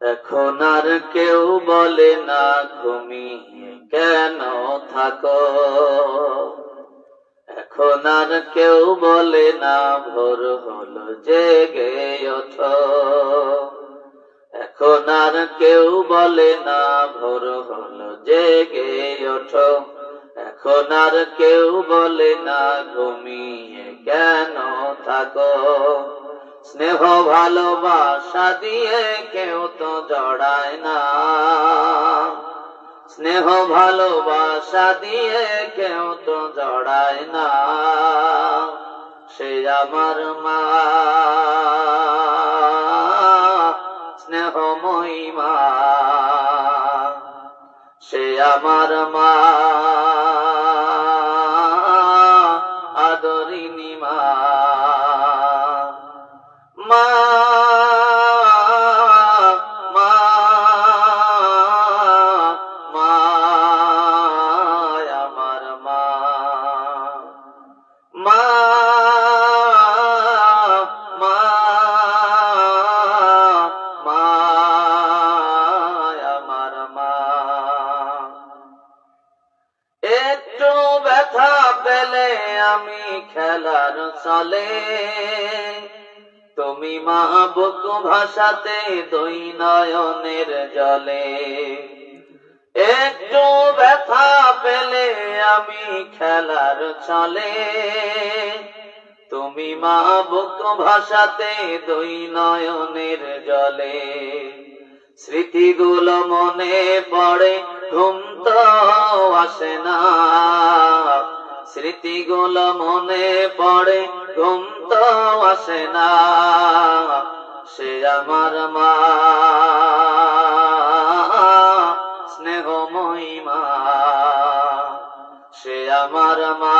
এখন আর কেউ বলে না, ঘুমিয়ে কেন থাকো? এখন আর কেউ বলে না, ভোর হলো, জেগে ওঠো। এখন আর কেউ বলে না, ভোর হলো, জেগে ওঠো। এখন আর কেউ বলে না, ঘুমিয়ে কেন থাকো? স্নেহ ভালোবাসা দিয়ে কেউ তো জড়ায় না। স্নেহ ভালোবাসা দিয়ে কেউ তো জড়ায় না। সে আমার মা। স্নেহ মহিমা সে আমার মা। পেলে আমি খেলার চলে। তুমি মা বুক ভাষাতে দুই নয়নের জলে। একটু ব্যথা পেলে আমি খেলার চলে। তুমি মা বুক ভাষাতে দুই নয়নের জলে। স্মৃতিগুলো মনে পড়ে, ঘুম তো আসে না। স্মৃতিগুলো মনে পড়ে, ঘুম তো আসে না। সে আমার মা। স্নেহ মহিমা সে আমার মা।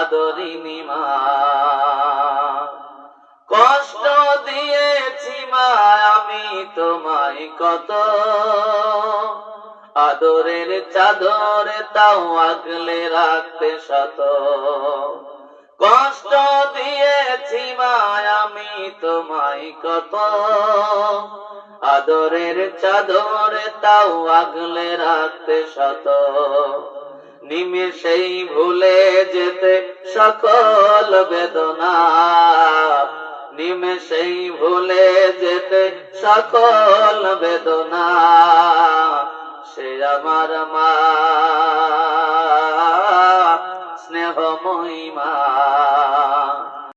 আদরিনী মা। কষ্ট দিয়েছি মা আমি তোমায় কত। আদরের চাদরে তাও আগলে রাখতে শত। কষ্ট দিয়েছি মা আমি তোমায় কত। আদরের চাদরে তাও আগলে রাখতে শত। নিমেষেই ভুলে যেতে সকল বেদনা। নিমেষেই ভুলে যেতে সকল বেদনা। আছে আমার মা স্নেহময়ী মা।